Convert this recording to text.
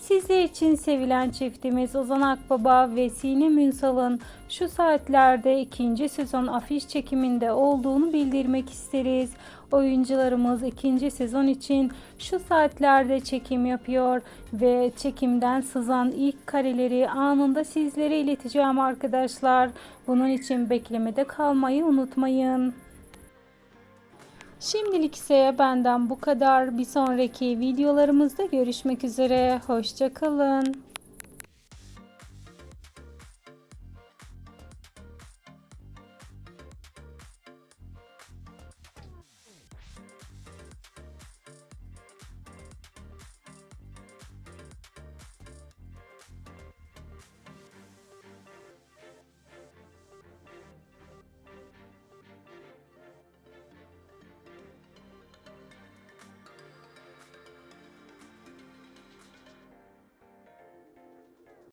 Sizler için sevilen çiftimiz Ozan Akbaba ve Sinem Ünsal'ın şu saatlerde ikinci sezon afiş çekiminde olduğunu bildirmek isteriz. Oyuncularımız ikinci sezon için şu saatlerde çekim yapıyor ve çekimden sızan ilk kareleri anında sizlere ileteceğim arkadaşlar. Bunun için beklemede kalmayı unutmayın. Şimdilik ise benden bu kadar. Bir sonraki videolarımızda görüşmek üzere. Hoşçakalın.